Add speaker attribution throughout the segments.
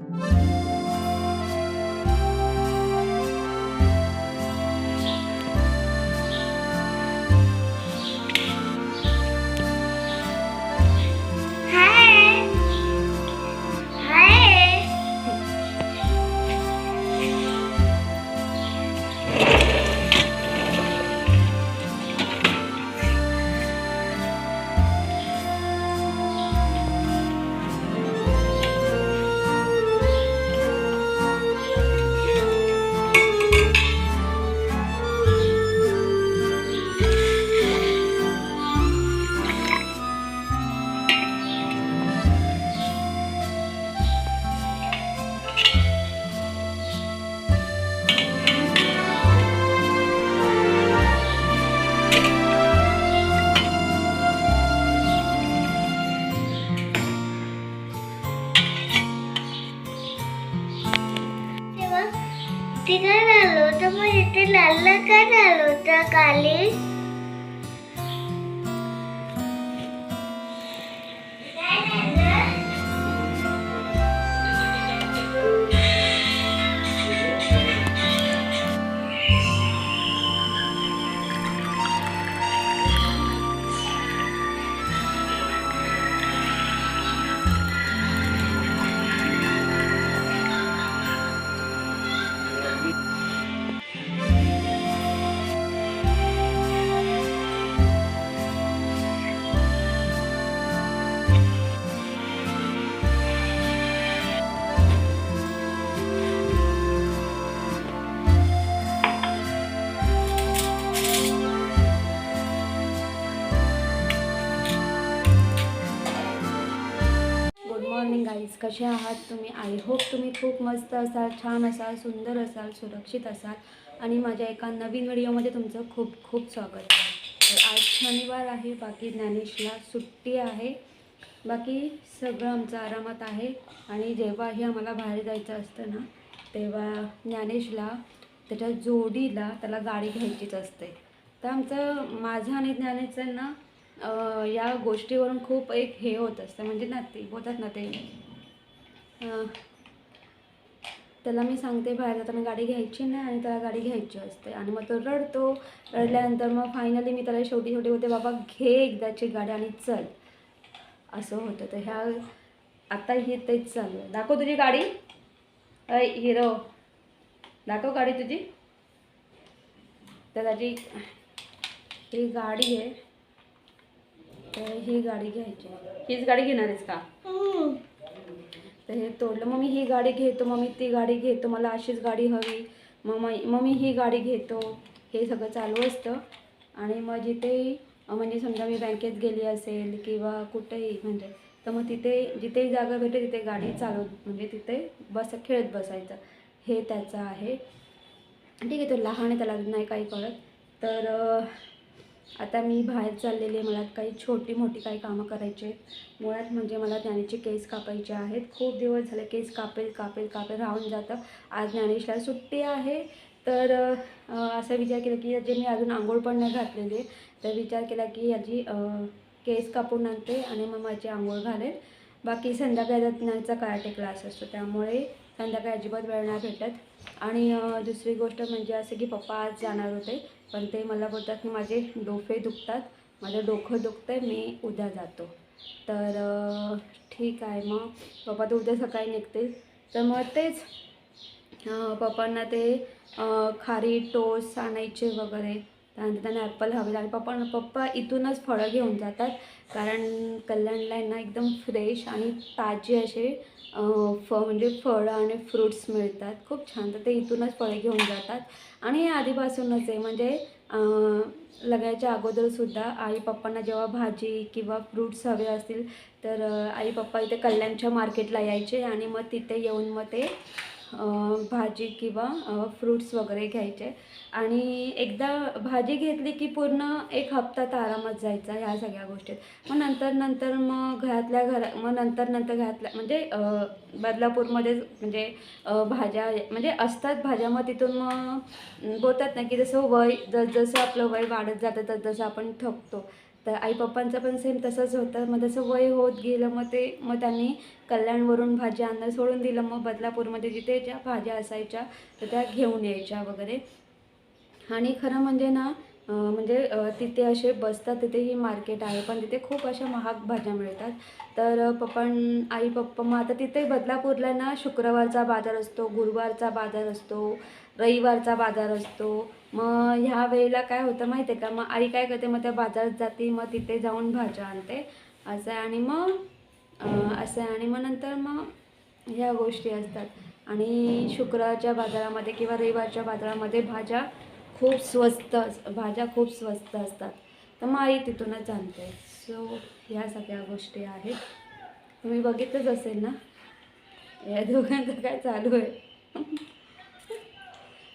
Speaker 1: हाय लाल का आलो
Speaker 2: कसे आहात तुम्ही? आय होप तुम्ही खूप मस्त असाल छान असाल सुंदर असाल सुरक्षित असाल. आणि माझ्या एका नवीन व्हिडिओमध्ये तुमचं खूप खूप स्वागत आहे. तर आज शनिवार आहे बाकी ज्ञानेशला सुट्टी आहे. बाकी सगळं आमचं आरामात आहे. आणि जेव्हाही आम्हाला बाहेर जायचं असतं ना तेव्हा ज्ञानेशला त्याच्या जोडीला त्याला गाडी घ्यायचीच असते. तर आमचं माझं आणि ज्ञानेचं ना या गोष्टीवरून खूप एक हे होत असतं. म्हणजे ना ते बोलतात ना ते त्याला मी सांगते बाहेर जाताना गाडी घ्यायची नाही आणि त्याला गाडी घ्यायची असते. आणि मग तो रडतो. रडल्यानंतर मग फायनली मी त्याला शेवटी शेवटी होते बाबा घे एकदाची गाडी आणि चल. असं होतं. तर ह्या आता हे तेच चालू आहे. दाखव तुझी गाडी. अय हिरो. दाखव गाडी तुझी. तर त्याची ही गाडी आहे तर ही गाडी घ्यायची. हीच गाडी घेणार आहेस का? तर हे तोडलं. मग मी ही गाडी घेतो. मग मी ती गाडी घेतो. मला अशीच गाडी हवी. मग मग मी ही गाडी घेतो. हे सगळं चालू असतं. आणि मग जिथेही म्हणजे समजा मी बँकेत गेली असेल किंवा कुठेही म्हणजे तर मग तिथे जिथेही जागा भेटेल तिथे गाडी चालव म्हणजे तिथे बस खेळत बसायचं. हे त्याचं आहे. ठीक आहे तो लहान आहे त्याला नाही काही कळत. तर आता मी बाहेर चाललेली आहे मला काही छोटी मोठी काही कामं करायची. आहेत मुळात म्हणजे मला ज्ञानेशचे केस कापायचे आहेत. खूप दिवस झाले केस कापेल कापेल कापेल राहून जातं. आज ज्ञानेशला सुट्टी आहे. तर असा विचार केला की जे मी अजून आंघोळ पण नाही घातलेली तर विचार केला की याची केस कापून आणते आणि मग माझी आंघोळ घालेल. बाकी संध्याकाळचा ज्ञानचा कराटे क्लास असतो. त्यामुळे संध्याकाळी अजिबात वेळ नाही भेटत. आणि दुसरी गोष्ट म्हणजे असं की पप्पा आज जाणार होते पण ते मला बोलतात की माझे डोफे दुखतात माझं डोकं दुखतं आहे मी उद्या जातो. तर ठीक आहे मग. पप्पा तर उद्या सकाळी निघतील. तर मग तेच पप्पांना ते खारी टोस आणायचे वगैरे. त्यानंतर त्यांना ॲपल हवे आणि पप्पा पप्पा इथूनच फळं घेऊन जातात कारण कल्याणला ना एकदम फ्रेश आणि ताजे असे फ म्हणजे फळं आणि फ्रुट्स मिळतात. खूप छान. तर ते इथूनच फळे घेऊन जातात. आणि हे आधीपासूनच आहे. म्हणजे लग्नाच्या अगोदरसुद्धा आई पप्पांना जेव्हा भाजी किंवा फ्रुट्स हवे असतील तर आई पप्पा इथे कल्याणच्या मार्केटला यायचे आणि मग तिथे येऊन मग ते भाजी किंवा फ्रूट्स वगैरे घ्यायचे. आणि एकदा भाजी घेतली की पूर्ण एक हप्ता तर आरामात जायचा ह्या सगळ्या गोष्टीत. मग नंतर नंतर मग घरातल्या घरा मग नंतर नंतर घरातल्या म्हणजे बदलापूरमध्ये म्हणजे भाज्या म्हणजे असतात भाज्या. मग तिथून मग बोलतात ना की जसं वय जसजसं आपलं वय वाढत जातं तसजसं आपण थकतो तर आई पप्पांचं पण सेम तसंच होतं. मग तसं वय होत गेलं मग ते मग त्यांनी कल्याणवरून भाज्या आणणं सोडून दिलं. मग बदलापूरमध्ये जिथे ज्या भाज्या असायच्या तर त्या घेऊन यायच्या वगैरे. आणि खरं म्हणजे ना म्हणजे तिथे असे बसतात तिथेही मार्केट आहे. पण तिथे खूप अशा महाग भाज्या मिळतात. तर पप्पा आई पप्पा मग आता तिथे बदलापूरला ना शुक्रवारचा बाजार असतो गुरुवारचा बाजार असतो. रविवारचा बाजार असतो. मग ह्या वेळेला काय होतं माहिती आहे का? मग आई काय करते? मग त्या बाजारात जाते मग तिथे जाऊन भाज्या आणते. असं आहे आणि मग असं आहे आणि मग नंतर मग ह्या गोष्टी असतात. आणि शुक्रवारच्या बाजारामध्ये किंवा रविवारच्या बाजारामध्ये भाज्या खूप स्वस्त अस भाज्या खूप स्वस्त असतात. तर मग आई तिथूनच आणते. सो ह्या सगळ्या गोष्टी आहेत. तुम्ही बघितलंच असेल ना? या दोघांचं काय चालू आहे?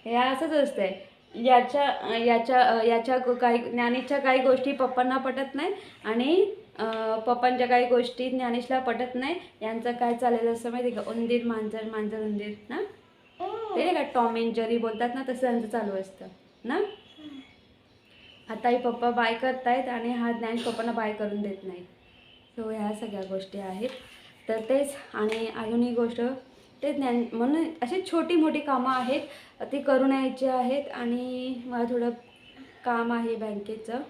Speaker 2: हे असंच असतंय. याच्या याच्या याच्या काही ज्ञानेशच्या काही गोष्टी पप्पांना पटत नाही आणि पप्पांच्या काही गोष्टी ज्ञानेशला पटत नाही. यांचं काय चाललेलं असतं माहिती का? उंदीर मांजर मांजर उंदीर ना? ते नाही का? टॉम अँड जरी बोलतात ना तसं त्यांचं चालू असतं ना? आताही पप्पा बाय करतायत आणि हा ज्ञानेश पप्पांना बाय करून देत नाही. सो ह्या सगळ्या गोष्टी आहेत. तर तेच आणि अजून ही गोष्ट ते ज्ञान म्हणून अशी छोटी मोठी कामं आहेत ती करून यायची आहेत आणि मला थोडं काम आहे बँकेचं.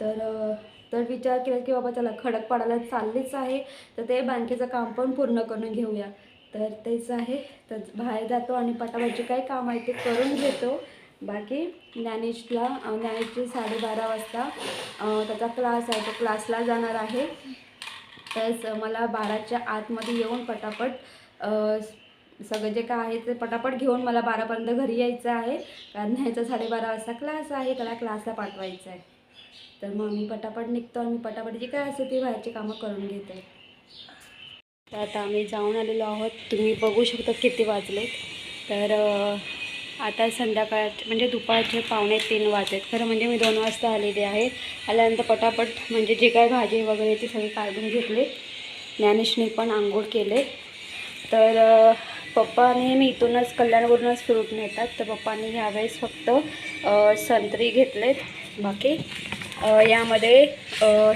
Speaker 2: तर तर विचार केला की बाबा चला खडक पाडायला चाललीच आहे तर ते बँकेचं काम पण पूर्ण करून घेऊया. तर तेच आहे. तर बाहेर जातो आणि पटापटचे काही काम आहे ते करून घेतो. बाकी ज्ञानेशला ज्ञानेशची साडेबारा वाजता त्याचा क्लास आहे तो क्लासला जाणार आहे. तर मला बाराच्या आतमध्ये येऊन पटापट सगळं जे काय आहे ते पटापट घेऊन मला बारापर्यंत घरी यायचं आहे. कारण ह्याचा साडेबारा वाजता क्लास आहे त्याला क्लासला पाठवायचं आहे. तर मग मी पटापट निघतो आणि पटापट जी काय असते ती बाहेरची कामं करून घेते. तर आता आम्ही जाऊन आलेलो आहोत. तुम्ही बघू शकता किती वाजलेत. तर आता संध्याकाळ म्हणजे दुपारचे पावणे तीन वाजलेत. खरं म्हणजे मी दोन वाजता आलेले आहे. आल्यानंतर पटापट म्हणजे जे काय भाजी वगैरे ती सगळी काढून घेतले. ज्ञानेशने पण आंघोळ केले. तर पप्पा नेहमी मी इथूनच कल्याणवरूनच फ्रूट नेतात. तर पप्पांनी ह्यावेळेस फक्त संत्री घेतलेत. बाकी यामध्ये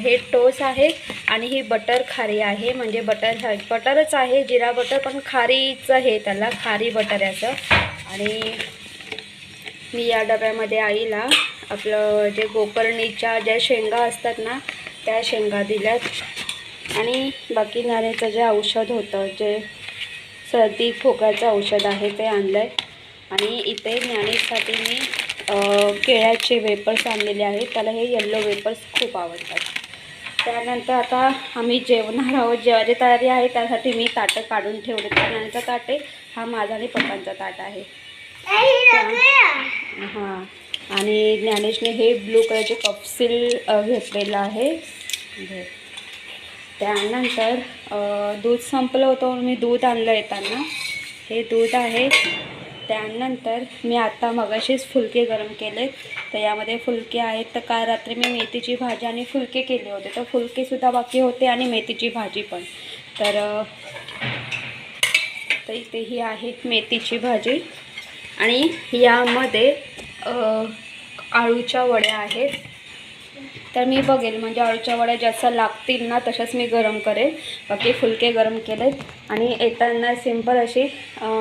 Speaker 2: हे टोस आहे आणि ही बटर खारी आहे. म्हणजे बटर बटरच आहे जिरा बटर पण खारीचं हे त्याला खारी बटर याचं आणि मी या डब्यामध्ये आईला आपलं जे गोकर्णीच्या ज्या शेंगा असतात ना त्या शेंगा दिल्यात. आणि बाकी नाण्याचं जे औषध होतं जे सर्दी खोकल्याचं औषध आहे ते आणलं आहे आणि इथे ज्ञानेसाठी मी केळ्याचे वेपर्स आणलेले आहेत. त्याला हे येल्लो वेपर्स खूप आवडतात. त्यानंतर आता आम्ही जेवणार आहोत. जेवायची तयारी आहे. त्यासाठी मी ताटं काढून ठेवले ज्ञानाचा ताट आहे. हा माझा आणि पप्पांचा ताट आहे. हां. आणि ज्ञानेशने हे ब्लू कलरचे कपसील घेतलेलं आहे. त्यानंतर दूध संपलं होतं म्हणून मी दूध आणलं येताना. हे दूध आहे. त्यानंतर मी आता मगाशीच फुलके गरम केले तर यामध्ये फुलके आहेत. तर काल रात्री मी मेथीची भाजी आणि फुलके केले होते. तर फुलकेसुद्धा बाकी होते आणि मेथीची भाजी पण. तर तर इथे ही आहे मेथीची भाजी. आणि यामध्ये आळूच्या वड्या आहेत. तर मी बघेल म्हणजे अळूच्या वड्या जसं लागतील ना तशाच मी गरम करेल. बाकी फुलके गरम केलेत. आणि येताना सिंपल अशी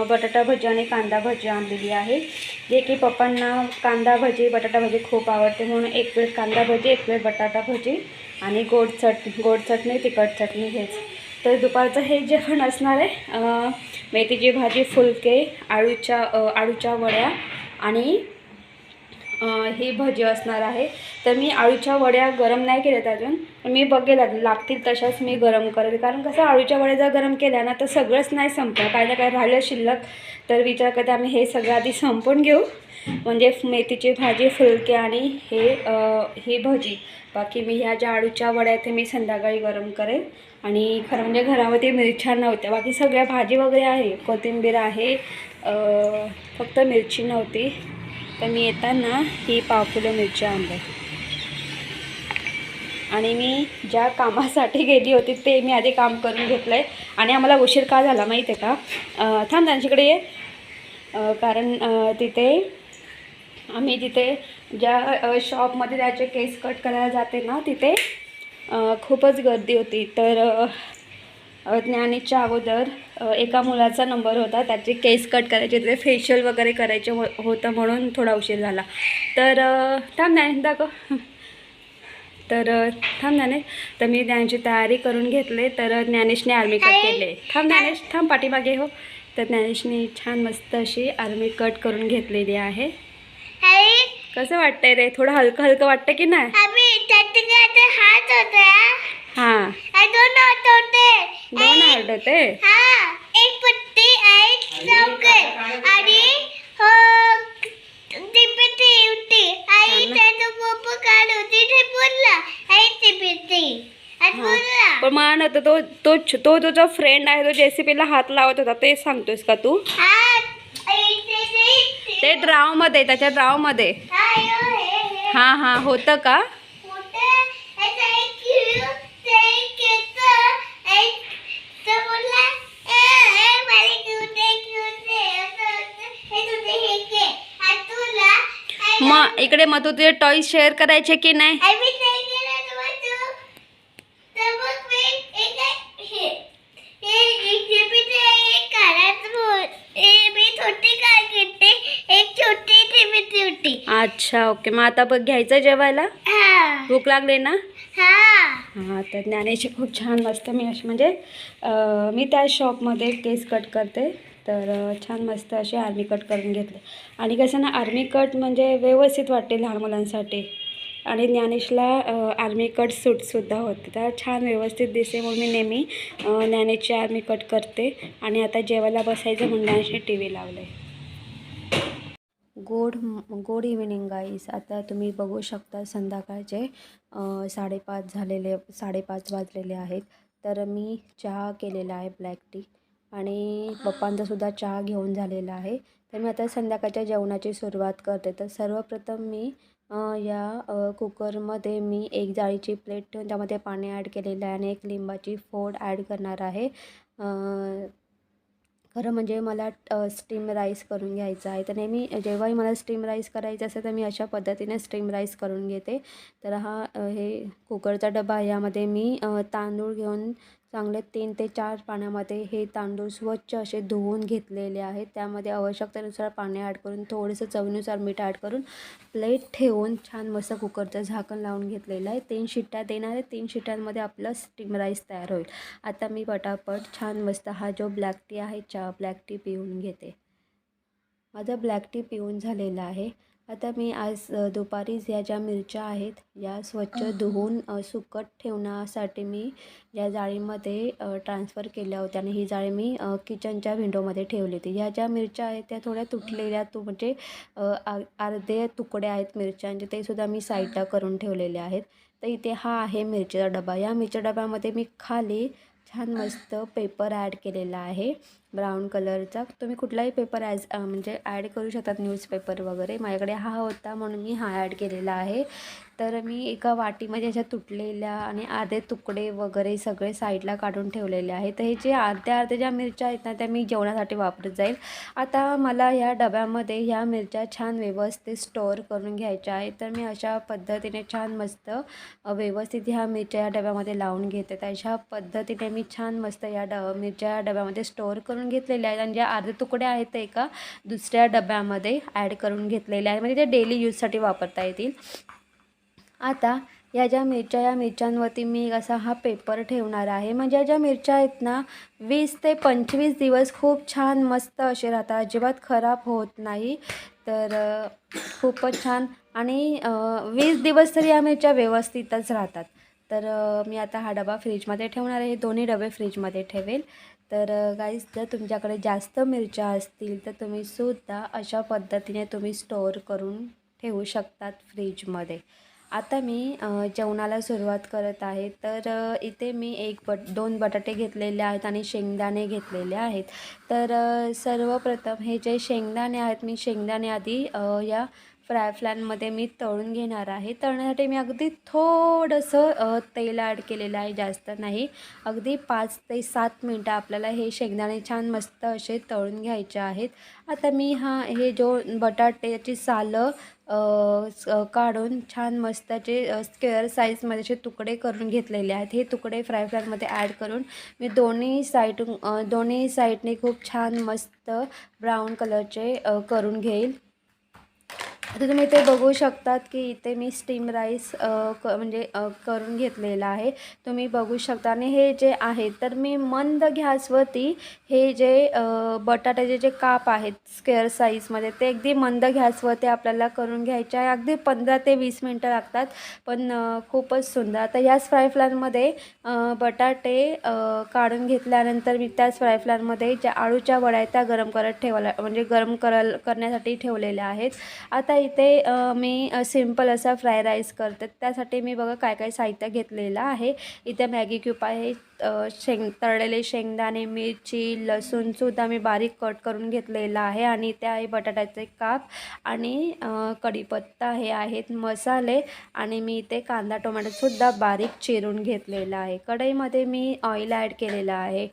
Speaker 2: बटाटा भजी आणि कांदा भजी आणलेली आहे. जे की पप्पांना कांदा भजी बटाटा भजी खूप आवडते. म्हणून एक प्लेट कांदा भजी एक प्लेट बटाटा भजी आणि गोड चट गोड चटणी तिखट चटणी हेच. तर दुपारचं हे जेवण असणार आहे मेथीची भाजी फुलके आळूच्या आळूच्या वड्या आणि ही भजी असणार आहे. तर मी आळूच्या वड्या गरम नाही केल्यात अजून. मी बघेल लागतील तशाच मी गरम करेल. कारण कसं आळूच्या वड्या जर गरम केल्या ना तर सगळंच नाही संपलं काय ना काय राहिलं शिल्लक. तर विचार करते आम्ही हे सगळं आधी संपून घेऊ. म्हणजे मेथीची भाजी फुलके आणि हे ही भजी. बाकी मी ह्या ज्या आळूच्या वड्या आहेत ते मी संध्याकाळी गरम करेन आणि खरं म्हणजे घरामध्ये मिरच्या नव्हत्या. बाकी सगळ्या भाजी वगैरे आहे. कोथिंबीर आहे. फक्त मिरची नव्हती. तर मी येताना ही पाव किलो मिरची आणल्या आणि मी ज्या कामासाठी गेली होती ते मी आधी काम करून घेतलं आहे आणि आम्हाला उशीर का झाला माहीत आहे का थांब त्यांच्याकडे ये. कारण तिथे आम्ही तिथे ज्या शॉपमध्ये त्याचे केस कट करायला जाते ना तिथे खूपच गर्दी होती. तर ज्ञानेशच्या अगोदर एका मुलाचा नंबर होता. त्याचे केस कट करायचे ते फेशियल वगैरे करायचे हो होतं म्हणून थोडा उशीर झाला. तर थांब ज्ञानेश दाखव. तर थांब ज्ञानेश तर मी त्यांची तयारी करून घेतले. तर ज्ञानेशने आर्मी कट केले. थांब ज्ञानेश थांब पाठीमागे हो. तर ज्ञानेशने छान मस्त अशी आर्मी कट करून घेतलेली आहे. कसं वाटतंय रे? थोडं हलकं हलकं वाटतं की नाही? हां.
Speaker 1: दोन हात होते
Speaker 2: दोन हार्ट होते
Speaker 1: हा एक पट्टी एक चौकट. आणि हो टिपिटी होती आई
Speaker 2: ना.
Speaker 1: त्याचं पप्पा काढ होती ते बोलला. आई टिपिटी आणि. बोलला.
Speaker 2: पण मला नव्हतं तो तो तो तुझा फ्रेंड आहे तो जेसीपीला हात लावत होता ते सांगतोयस का तू?
Speaker 1: हा आई ते ते
Speaker 2: ड्रावमध्ये त्याच्या
Speaker 1: हे हे.
Speaker 2: हां हां होतं का
Speaker 1: मोठं याचा एक क्यू ते एक केचं एक तो बोलला ए ए मला क्यू दे क्यू दे असं होतं. हे तुझे हे घे आणि तुला आई-
Speaker 2: मग इकडे मग तू तुझे टॉईज शेअर करायचे की नाही? अच्छा ओके मग आता बघ घ्यायचं जेवायला? भूक लागली ना?
Speaker 1: हा.
Speaker 2: हां तर ज्ञानेशी खूप छान मस्त मी अशी म्हणजे मी त्या शॉपमध्ये केस कट करते. तर छान मस्त असे आर्मी कट करून घेतले. आणि कसं ना आर्मी कट म्हणजे व्यवस्थित वाटते लहान मुलांसाठी. आणि ज्ञानेशला आर्मी कट सूटसुद्धा होते. तर छान व्यवस्थित दिसे म्हणून मी नेहमी ज्ञानेशची आर्मी कट करते. आणि आता जेवायला बसायचं म्हणून टी व्ही लावलं आहे गुड गुड इव्हिनिंग गाईस आता तुम्ही बघू शकता संध्याकाळचे साडेपाच झालेले साडेपाच वाजलेले आहेत. तर मी चहा केलेला आहे ब्लॅक टी आणि पप्पांचा सुद्धा चहा घेऊन झालेला आहे. तर मी आता संध्याकाळच्या जेवणाची सुरुवात करते. तर सर्वप्रथम मी या कुकरमध्ये मी एक जाळीची प्लेट ठेवून त्यामध्ये पाणी ॲड केलेलं आहे आणि एक लिंबाची फोड ॲड करणार आहे. खरं म्हणजे मला स्टीम राईस करून घ्यायचा आहे. तर नेहमी जेव्हाही मला स्टीम राईस करायचं असेल तर मी अशा पद्धतीने स्टीम राईस करून घेते. तर हा हे कुकरचा डबा. यामध्ये मी तांदूळ घेऊन चांगले तीन ते चार पाण्यामध्ये हे तांदूळ स्वच्छ असे धुवून घेतलेले आहेत. त्यामध्ये आवश्यकतेनुसार पाणी ॲड करून थोडंसं चवीनुसार मीठ ॲड करून प्लेट ठेवून छान मस्त कुकरचं झाकण लावून घेतलेलं आहे. तीन शिट्ट्या देणार आहे. तीन शिट्ट्यांमध्ये आपलं स्टीम राईस तयार होईल. आता मी पटापट छान मस्त हा जो ब्लॅक टी आहे चहा ब्लॅक टी पिऊन घेते. माझा ब्लॅक टी पिऊन झालेला आहे. आता मी आज दुपारीच या ज्या मिरच्या आहेत या स्वच्छ धुवून सुकट ठेवण्यासाठी मी या जाळीमध्ये ट्रान्सफर केल्या होत्या. आणि ही जाळी मी किचनच्या विंडोमध्ये ठेवली होती. ह्या ज्या मिरच्या आहेत त्या थोड्या तुटलेल्या तू म्हणजे अर्धे तुकडे आहेत मिरच्यांचे ते सुद्धा मी साईडला करून ठेवलेले आहेत. तर इथे हा आहे मिरचीचा डबा. या मिरच्या डब्यामध्ये मी खाली छान मस्त पेपर ॲड केलेला आहे. ब्राऊन कलरचा. तुम्ही कुठलाही पेपर ॲज म्हणजे ॲड करू शकतात न्यूजपेपर वगैरे. माझ्याकडे हा होता म्हणून मी हा ॲड केलेला आहे. तर मी एका वाटीमध्ये अशा तुटलेल्या आणि अर्धे तुकडे वगैरे सगळे साईडला काढून ठेवलेले आहेत. तर हे जे अर्ध्या अर्ध्या ज्या मिरच्या आहेत ना त्या मी जेवणासाठी वापरत जाईल. आता मला ह्या डब्यामध्ये ह्या मिरच्या छान व्यवस्थित स्टोअर करून घ्यायच्या आहेत. तर मी अशा पद्धतीने छान मस्त व्यवस्थित ह्या मिरच्या या डब्यामध्ये लावून घेते. तर अशा पद्धतीने मी छान मस्त या ड मिरच्या या डब्यामध्ये स्टोअर करून घेतलेल्या आहेत. आणि ज्या अर्धे तुकडे आहेत ते एका दुसऱ्या डब्यामध्ये ॲड करून घेतलेले आहेत. म्हणजे ते डेली यूजसाठी वापरता येतील. आता या ज्या मिरच्या या मिरच्यांवरती मी असा हा पेपर ठेवणार आहे. म्हणजे या ज्या मिरच्या आहेत ना वीस ते पंचवीस दिवस खूप छान मस्त असे राहतात. अजिबात खराब होत नाही. तर खूपच छान. आणि वीस दिवस तरी या मिरच्या व्यवस्थितच राहतात. तर मी आता हा डबा फ्रीजमध्ये ठेवणार आहे. दोन्ही डबे फ्रीजमध्ये ठेवेल. तर गाईज जर तुमच्याकडे जास्त मिरच्या असतील तर तुम्ही सुद्धा अशा पद्धतीने तुम्ही स्टोअर करून ठेवू शकतात फ्रीजमध्ये. आता मी जेवणाला सुरुवात करत आहे. तर इथे मी एक बट दोन बटाटे घेतलेले आहेत आणि शेंगदाणे घेतलेले आहेत. तर सर्वप्रथम हे जे शेंगदाणे आहेत मी शेंगदाणे आधी या फ्राय फ्लॅनमध्ये मी तळून घेणार आहे. तळण्यासाठी मी अगदी थोडंसं तेल ॲड केलेलं आहे जास्त नाही. अगदी पाच ते सात मिनटं आपल्याला हे शेंगदाणे छान मस्त असे तळून घ्यायचे आहेत. आता मी हा हे जो बटाट्याची सालं स- काढून छान मस्त त्याचे स्क्वेअर साईजमध्ये असे तुकडे करून घेतलेले आहेत. हे तुकडे फ्राय फ्रायमध्ये ॲड करून मी दोन्ही साईड दोन्ही साईडने खूप छान मस्त ब्राऊन कलरचे करून घेईल. आता तुम्ही इथे बघू शकतात की इथे मी स्टीम राईस क म्हणजे करून घेतलेला आहे. तुम्ही बघू शकता. आणि हे जे आहे तर मी मंद घ्यासवरती हे जे बटाट्याचे जे काप आहेत स्क्वेअर साईजमध्ये ते अगदी मंद घ्यासवरती आपल्याला करून घ्यायचे आहे. अगदी पंधरा ते वीस मिनटं लागतात पण खूपच सुंदर. आता ह्याच फ्राय फ्लॅनमध्ये बटाटे काढून घेतल्यानंतर मी त्याच फ्राय फ्लॅनमध्ये ज्या आळूच्या वड्या आहेत त्या गरम करत ठेवायला म्हणजे गरम करल करण्यासाठी ठेवलेल्या आहेत. आता इथे मी सिंपल असा फ्राय राईस करते. त्यासाठी मी बघा काय काय साहित्य घेतलेलं आहे. इथे मॅगी क्यूब आहे शेंग तळलेले शेंगदाणे मिरची लसूणसुद्धा मी बारीक कट करून घेतलेला आहे. आणि इथे आहे बटाट्याचे काप आणि कढीपत्ता हे आहेत मसाले. आणि मी इथे कांदा टोमॅटोसुद्धा बारीक चिरून घेतलेला आहे. कढईमध्ये मी ऑइल ॲड केलेलं आहे.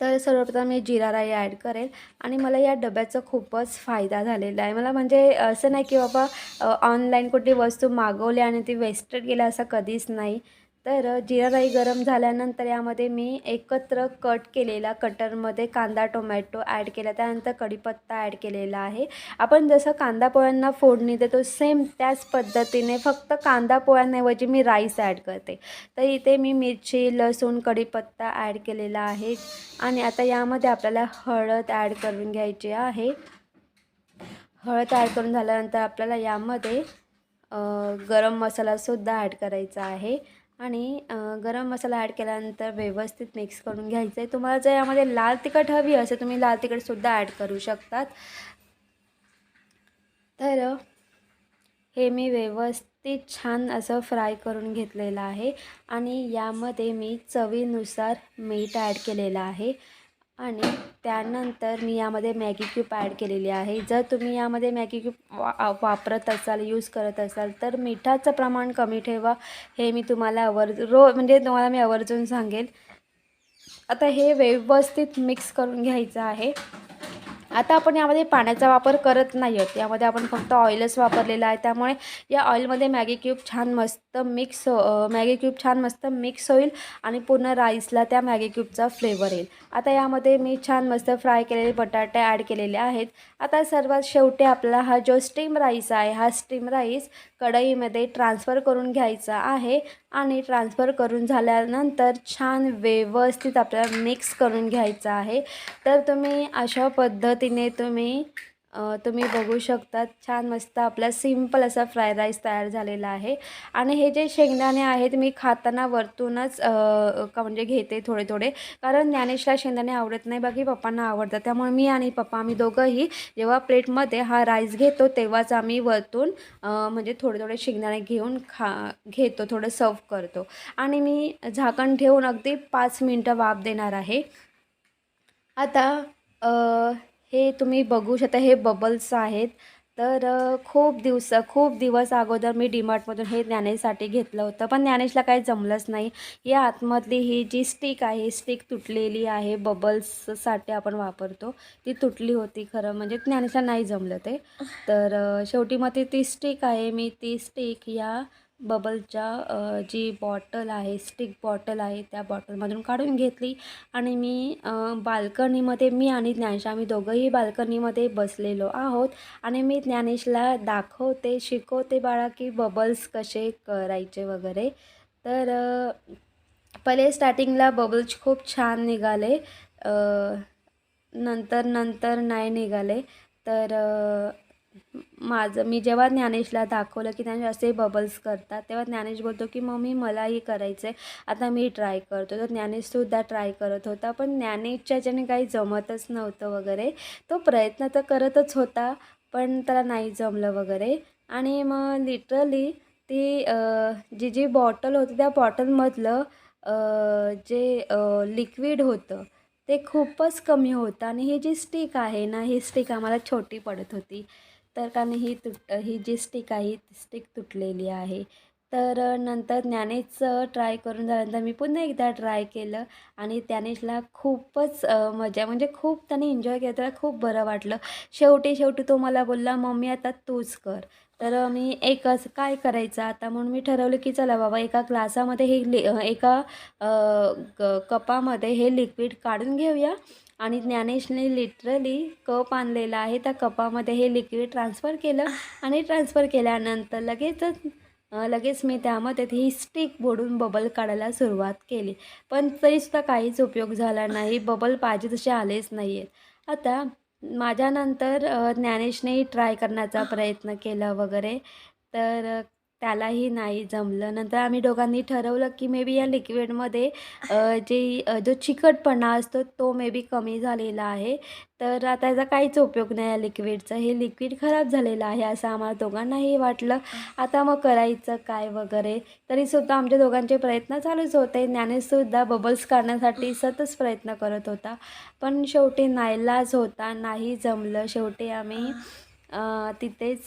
Speaker 2: तर सर्वप्रथम मी जिरा राई ॲड करेल. आणि मला या डब्याचा खूपच फायदा झालेला आहे. मला म्हणजे असं नाही की बाबा ऑनलाईन कुठली वस्तू मागवली आणि ती वेस्टेड गेली असं कधीच नाही. तर जिरा राई गरम झाल्यानंतर यामध्ये मी एकत्र कट केलेला कटरमध्ये कांदा टोमॅटो ॲड केला. त्यानंतर कढीपत्ता ॲड केलेला आहे. आपण जसं कांदा पोळ्यांना फोडणी देतो सेम त्याच पद्धतीने फक्त कांदा पोळ्यांऐवजी मी राईस ॲड करते. तर इथे मी मिरची लसूण कढीपत्ता ॲड केलेला आहे. आणि आता यामध्ये आपल्याला हळद ॲड करून घ्यायची आहे. हळद ॲड करून झाल्यानंतर आपल्याला यामध्ये गरम मसालासुद्धा ॲड करायचा आहे. आणि गरम मसाला ॲड केल्यानंतर व्यवस्थित मिक्स करून घ्यायचं आहे तुम्हाला जर यामध्ये लाल तिखट हवी असेल तुम्ही लाल तिखटसुद्धा ॲड करू शकतात. तर हे मी व्यवस्थित छान असं फ्राय करून घेतलेलं आहे. आणि यामध्ये मी चवीनुसार मीठ ॲड केलेलं आहे. आणि त्यानंतर मी यामध्ये मॅगी क्यूब ॲड केलेली आहे. जर तुम्ही यामध्ये मॅगी क्यूब वा वापरत असाल यूज करत असाल तर मिठाचं प्रमाण कमी ठेवा. हे मी तुम्हाला आवर्ज रो म्हणजे तुम्हाला मी आवर्जून सांगेल आता हे व्यवस्थित मिक्स करून घ्यायचं आहे. आता आपण यामध्ये पाण्याचा वापर करत नाही आहोत. यामध्ये आपण फक्त ऑइलच वापरलेला आहे. त्यामुळे या ऑइलमध्ये मॅगी क्यूब छान मस्त मिक्स मॅगी क्यूब छान मस्त मिक्स होईल आणि पूर्ण राईसला त्या मॅगी क्यूबचा फ्लेवर येईल. आता यामध्ये मी छान मस्त फ्राय केलेले बटाटे ॲड केलेले आहेत. आता सर्वात शेवटी आपला हा जो स्टीम राईस आहे हा स्टीम राईस कढईमध्ये ट्रान्सफर करून घ्यायचा आहे आणि ट्रान्सफर करून झाल्यानंतर छान व्यवस्थित आपल्याला मिक्स करून घ्यायचा आहे. तर तुम्ही अशा पद्धत पद्धतीने तुम्ही तुम्ही बघू शकता छान मस्त आपला सिंपल असा फ्राय राईस तयार झालेला आहे. आणि हे जे शेंगदाणे आहेत मी खाताना वरतूनच का म्हणजे घेते थोडे थोडे कारण ज्ञानेशला शेंगदाणे आवडत नाही. बाकी पप्पांना आवडतात. त्यामुळे मी आणि पप्पा आम्ही दोघंही जेव्हा प्लेटमध्ये हा राईस घेतो तेव्हाच आम्ही वरतून म्हणजे थोडे थोडे शेंगदाणे घेऊन खा घेतो. थोडं सर्व करतो. आणि मी झाकण ठेवून अगदी पाच मिनटं वाफ देणार आहे. आता हे तुम्ही बघू शकता हे बबल्स आहेत. तर खूप दिवस खूप दिवस अगोदर मी डीमार्टमधून हे ज्ञानेशसाठी घेतलं होतं. पण ज्ञानेशला काही जमलंच नाही. या आतमधली ही जी स्टिक आहे स्टिक तुटलेली आहे बबल्ससाठी आपण वापरतो ती तुटली होती खरं. म्हणजे ज्ञानेशला नाही जमलं ते. तर शेवटी मग ती ती स्टिक आहे. मी ती स्टिक या बबलच्या जी बॉटल आहे स्टिक बॉटल आहे त्या बॉटलमधून काढून घेतली आणि मी बाल्कनीमध्ये मी आणि ज्ञानेश आम्ही दोघंही बाल्कनीमध्ये बसलेलो आहोत आणि मी ज्ञानेशला दाखवते शिकवते बाळा की बबल्स कसे करायचे वगैरे. तर पहिले स्टार्टिंगला बबल्स खूप छान निघाले नंतर नंतर नाही निघाले. तर माझं मी जेव्हा ज्ञानेशला दाखवलं की ज्ञानेश असे बबल्स करतात तेव्हा ज्ञानेश बोलतो की मम्मी मलाही करायचं आहे आता मी ट्राय करतो. तर ज्ञानेशसुद्धा ट्राय करत होता पण ज्ञानेशच्या ज्याने काही जमतच नव्हतं वगैरे तो प्रयत्न तर करतच होता पण त्याला नाही जमलं वगैरे. आणि मग लिटरली ती जी जी बॉटल होती त्या बॉटलमधलं जे लिक्विड होतं ते खूपच कमी होतं. आणि ही जी स्टिक आहे ना ही स्टिक आम्हाला छोटी पडत होती. तर कारण ही तुट ही जी स्टिक आहे ती स्टिक तुटलेली आहे. तर नंतर ज्ञानेश ट्राय करून झाल्यानंतर मी पुन्हा एकदा ट्राय केलं आणि ज्ञानेशला खूपच मजा म्हणजे खूप त्याने एन्जॉय केलं त्याला खूप बरं वाटलं. शेवटी शेवटी तो मला बोलला मम्मी आता तूच कर. तर मी एकच काय करायचं आता? म्हणून मी ठरवलं की चला बाबा एका ग्लासामध्ये हे लि एका क कपामध्ये हे लिक्विड काढून घेऊया आणि ज्ञानेशने लिटरली कप आणलेला आहे. त्या कपामध्ये हे लिक्विड ट्रान्सफर केलं आणि ट्रान्सफर केल्यानंतर लगेचच लगेच मी त्यामध्ये ही स्टिक बोडून बबल काढायला सुरुवात केली. पण तरीसुद्धा काहीच उपयोग झाला नाही. बबल पाहिजे तसे आलेच नाही आहेत आता माझ्यानंतर ज्ञानेशनेही ट्राय करण्याचा प्रयत्न केला वगैरे. तर त्यालाही नाही जमलं. नंतर आम्ही दोघांनी ठरवलं की मे बी या लिक्विडमध्ये जे जो चिकटपणा असतो तो मे बी कमी झालेला आहे. तर त्याचा काहीच उपयोग नाही या लिक्विडचा हे लिक्विड खराब झालेलं आहे असं आम्हाला दोघांनाही वाटलं. आता मग करायचं काय वगैरे? तरीसुद्धा आमच्या दोघांचे प्रयत्न चालूच होते. ज्ञानेशसुद्धा बबल्स काढण्यासाठी सतत प्रयत्न करत होता. पण शेवटी नाईलाज होता. नाही जमलं. शेवटी आम्ही तिथेच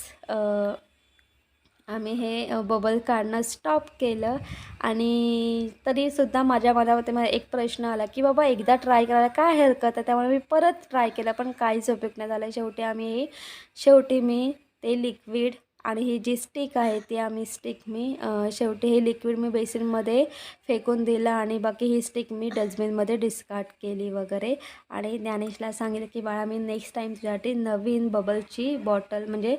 Speaker 2: आम्ही हे बबल काढणं स्टॉप केलं. आणि तरीसुद्धा माझ्या मनामध्ये मला एक प्रश्न आला की बाबा एकदा ट्राय करायला काय हरकत आहे? त्यामुळे मी परत ट्राय केलं पण काहीच उपयोग नाही झाला. शेवटी आम्ही शेवटी मी ते लिक्विड आणि ही जी स्टिक आहे ती आम्ही स्टिक मी शेवटी हे लिक्विड मी बेसिनमध्ये फेकून दिलं आणि बाकी ही स्टिक मी डस्टबिनमध्ये डिस्कार्ड केली वगैरे. आणि ज्ञानेशला सांगितलं की बाळा मी नेक्स्ट टाईम तुझ्यासाठी नवीन बबलची बॉटल म्हणजे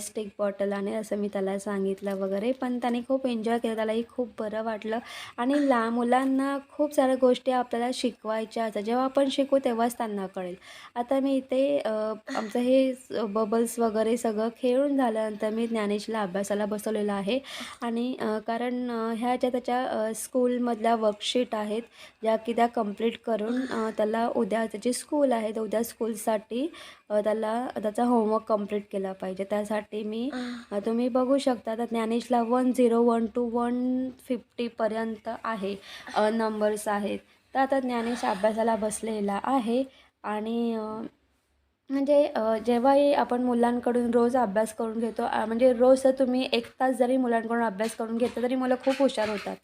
Speaker 2: स्टिक बॉटल आणि असं मी त्याला सांगितलं वगैरे. पण त्याने खूप एन्जॉय केलं त्यालाही खूप बरं वाटलं. आणि लहान मुलांना खूप साऱ्या गोष्टी आपल्याला शिकवायच्या असतात. जेव्हा आपण शिकू तेव्हाच त्यांना कळेल. आता मी इथे आमचं हे बबल्स वगैरे सगळं खेळून झाल्यानंतर मी ज्ञानेशला अभ्यासाला बसवलेलं आहे. आणि कारण ह्या ज्या त्याच्या स्कूलमधल्या वर्कशीट आहेत ज्या की त्या कंप्लीट करून त्याला उद्या त्याची स्कूल आहे तर उद्या स्कूलसाठी त्याला त्याचा होमवर्क कंप्लीट केला पाहिजे. त्यासाठी मी तुम्ही बघू शकता तर ज्ञानेशला one zero one two one फिफ्टीपर्यंत आहे नंबर्स आहेत. तर आता ज्ञानेश अभ्यासाला बसलेला आहे. आणि म्हणजे जेव्हाही आपण मुलांकडून रोज अभ्यास करून घेतो म्हणजे रोज तुम्ही एक तास जरी मुलांकडून अभ्यास करून घेतला तरी मुलं खूप हुशार होतात.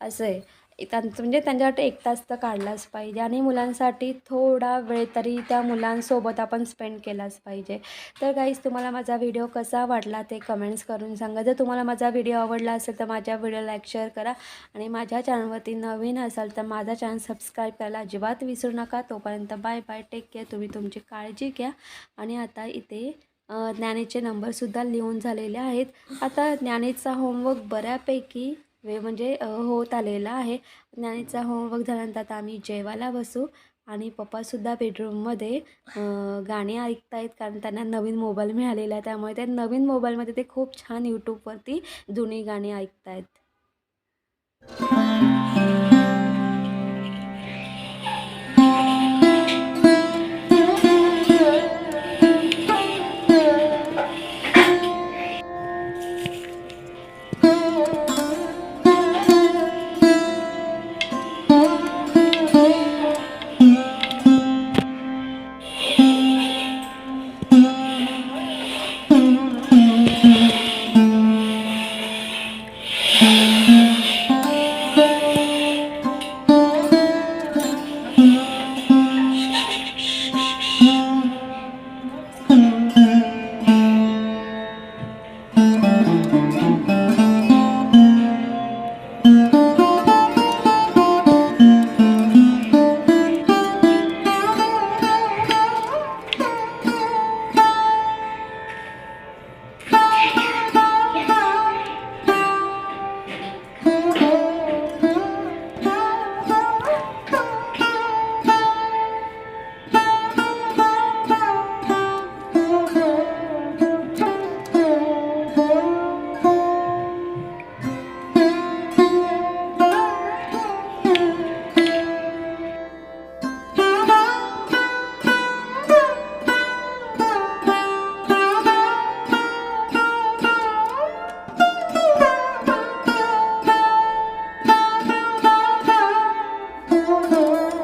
Speaker 2: असं आहे. त्यांचं म्हणजे त्यांच्यासाठी एक तास तर काढलाच पाहिजे आणि मुलांसाठी थोडा वेळ तरी त्या मुलांसोबत आपण स्पेंड केलाच पाहिजे. तर काहीच तुम्हाला माझा व्हिडिओ कसा वाटला ते कमेंट्स करून सांगा. जर तुम्हाला माझा व्हिडिओ आवडला असेल तर माझ्या व्हिडिओ लाईक शेअर करा. आणि माझ्या चॅनलवरती नवीन असाल तर माझा चॅनल सबस्क्राईब करायला अजिबात विसरू नका. तोपर्यंत बाय बाय टेक केअर तुम्ही तुमची काळजी घ्या. आणि आता इथे ज्ञानेचे नंबरसुद्धा लिहून झालेले आहेत. आता ज्ञानेचा होमवर्क बऱ्यापैकी वे म्हणजे होत आलेला आहे. ज्ञानेचा होमवर्क झाल्यानंतर आता आम्ही जेवायला बसू आणि पप्पासुद्धा बेडरूममध्ये अ, गाणी ऐकतायत कारण त्यांना नवीन मोबाईल मिळालेला आहे. त्यामुळे त्या नवीन मोबाईलमध्ये ते खूप छान यूट्यूबवरती जुनी गाणी ऐकतायत.